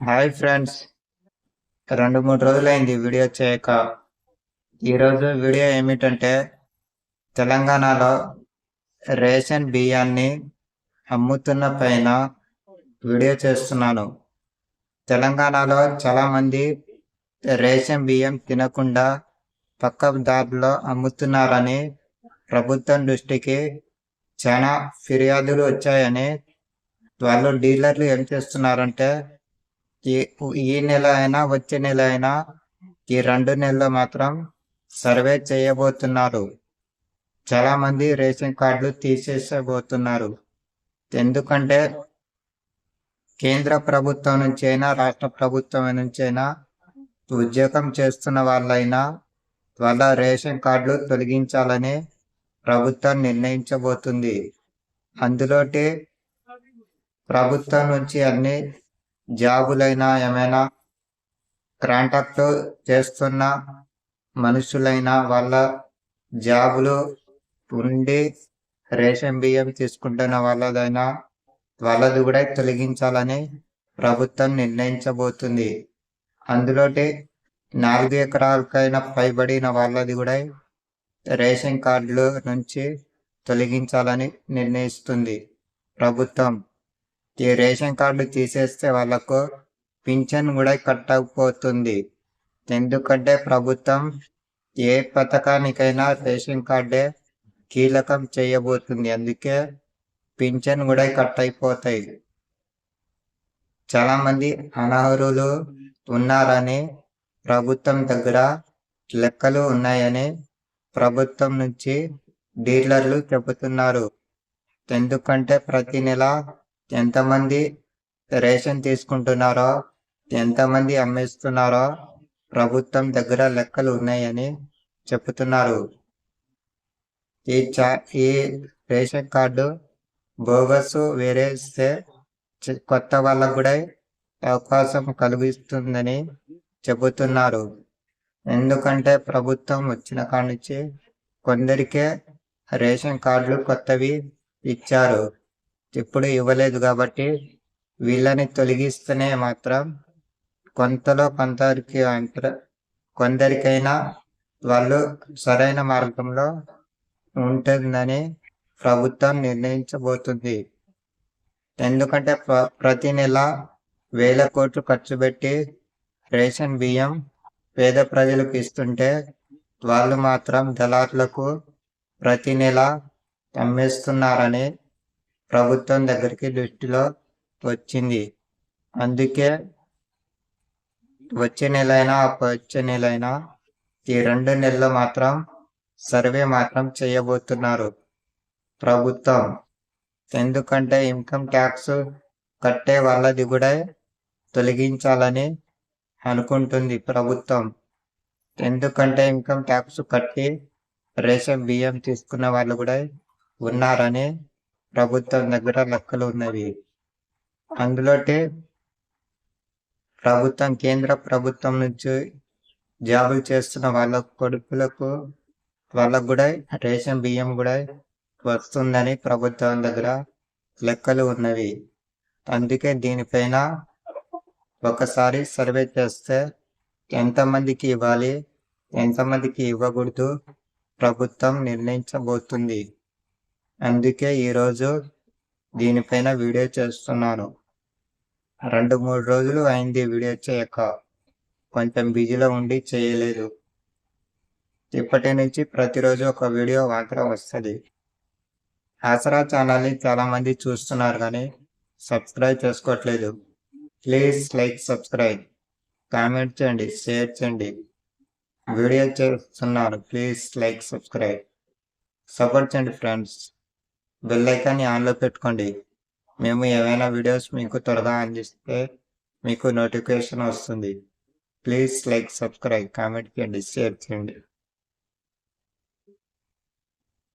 Hi friends. రెండు మూడు రోజులైంది వీడియో చేయక. ఈరోజు వీడియో ఏమిటంటే తెలంగాణలో రేషన్ బియ్యాన్ని అమ్ముతున్న పైన వీడియో చేస్తున్నాను. తెలంగాణలో చాలామంది రేషన్ బియ్యం తినకుండా పక్క దారిలో అమ్ముతున్నారని ప్రభుత్వం దృష్టికి చాలా ఫిర్యాదులు వచ్చాయని వాళ్ళు డీలర్లు ఏం చేస్తున్నారంటే ఈ ఈ నెల అయినా వచ్చే నెల అయినా ఈ రెండు నెలలు మాత్రం సర్వే చేయబోతున్నారు. చాలా మంది రేషన్ కార్డులు తీసేసబోతున్నారు. ఎందుకంటే కేంద్ర ప్రభుత్వం నుంచి అయినా రాష్ట్ర ప్రభుత్వం నుంచి అయినా ఉద్యోగం చేస్తున్న వాళ్ళైనా వాళ్ళ రేషన్ కార్డులు తొలగించాలని ప్రభుత్వం నిర్ణయించబోతుంది. అందులోటి ప్రభుత్వం నుంచి అన్ని జాబులైనా ఏమైనా కాంట్రాక్ట్ చేస్తున్న మనుషులైనా వాళ్ళ జాబులు ఉండి రేషన్ బియ్యం తీసుకుంటున్న వాళ్ళదైనా వాళ్ళది కూడా తొలగించాలని ప్రభుత్వం నిర్ణయించబోతుంది. అందులోటి నాలుగు ఎకరాలకైనా పైబడిన వాళ్ళది కూడా రేషన్ కార్డుల నుంచి తొలగించాలని నిర్ణయిస్తుంది ప్రభుత్వం. ఈ రేషన్ కార్డు తీసేస్తే వాళ్ళకు పింఛన్ కూడా కట్టకపోతుంది. ఎందుకంటే ప్రభుత్వం ఏ పథకానికైనా రేషన్ కార్డే కీలకం చేయబోతుంది. అందుకే పింఛన్ కూడా కట్ అయిపోతాయి చాలా మంది అనర్హులు ఉన్నారని ప్రభుత్వం దగ్గర లెక్కలు ఉన్నాయని ప్రభుత్వం నుంచి డీలర్లు చెబుతున్నారు. ఎందుకంటే ప్రతి నెల ఎంతమంది రేషన్ తీసుకుంటున్నారో ఎంతమంది అమ్మేస్తున్నారో ప్రభుత్వం దగ్గర లెక్కలు ఉన్నాయని చెప్తున్నారు. ఈ చా ఈ రేషన్ కార్డు బోగస్ వేరేస్తే కొత్త వాళ్ళకు కూడా అవకాశం కలిగిస్తుందని చెబుతున్నారు. ఎందుకంటే ప్రభుత్వం వచ్చిన కాడ నుంచి కొందరికే రేషన్ కార్డులు కొత్తవి ఇచ్చారు. ఇప్పుడు ఇవ్వలేదు కాబట్టి వీళ్ళని తొలగిస్తేనే మాత్రం కొంతలో కొంతరికి కొందరికైనా వాళ్ళు సరైన మార్గంలో ఉంటుందని ప్రభుత్వం నిర్ణయించబోతుంది. ఎందుకంటే ప్ర ప్రతి నెల వేల కోట్లు ఖర్చు పెట్టి రేషన్ బియ్యం పేద ప్రజలకు ఇస్తుంటే వాళ్ళు మాత్రం దళారులకు ప్రతి నెల అమ్మేస్తున్నారని ప్రభుత్వం దగ్గరికి దృష్టిలో వచ్చింది. అందుకే వచ్చే నెలైనా వచ్చే నెలైనా ఈ రెండు నెలలు మాత్రం సర్వే మాత్రం చేయబోతున్నారు. ప్రభుత్వం ఎందుకంటే ఇన్కమ్ ట్యాక్స్ కట్టే వాళ్ళది కూడా తొలగించాలని అనుకుంటుంది ప్రభుత్వం. ఎందుకంటే ఇన్కమ్ ట్యాక్స్ కట్టి రేషన్ బియ్యం తీసుకున్న వాళ్ళు కూడా ఉన్నారని ప్రభుత్వం దగ్గర లెక్కలు ఉన్నవి. అందులోటే ప్రభుత్వం కేంద్ర ప్రభుత్వం నుంచి జాబులు చేస్తున్న వాళ్ళ కొడుకులకు వాళ్ళకు కూడా రేషన్ బియ్యం కూడా వస్తుందని ప్రభుత్వం దగ్గర లెక్కలు ఉన్నవి. అందుకే దీనిపైన ఒకసారి సర్వే చేస్తే ఎంతమందికి ఇవ్వాలి ఎంతమందికి ఇవ్వకూడదు ప్రభుత్వం నిర్ణయించబోతుంది. అందుకే ఈరోజు దీనిపైన వీడియో చేస్తున్నాను. రెండు మూడు రోజులు అయింది వీడియో చేయక. కొంచెం బిజీలో ఉండి చేయలేదు. ఇప్పటి నుంచి ప్రతిరోజు ఒక వీడియో మాత్రం వస్తుంది. ఆసరా ఛానల్ని చాలామంది చూస్తున్నారు కానీ సబ్స్క్రైబ్ చేసుకోవట్లేదు. Please like subscribe. కామెంట్ చేయండి షేర్ చేయండి. వీడియో చేస్తున్నారు ప్లీజ్ లైక్ సబ్స్క్రైబ్. సపోర్ట్ చేయండి ఫ్రెండ్స్. బెల్ ఐకాన్ని ఆన్లో పెట్టుకోండి. మేము ఏవైనా వీడియోస్ మీకు త్వరగా అందిస్తే మీకు నోటిఫికేషన్ వస్తుంది. ప్లీజ్ లైక్ సబ్స్క్రైబ్ కామెంట్ చేయండి షేర్ చేయండి.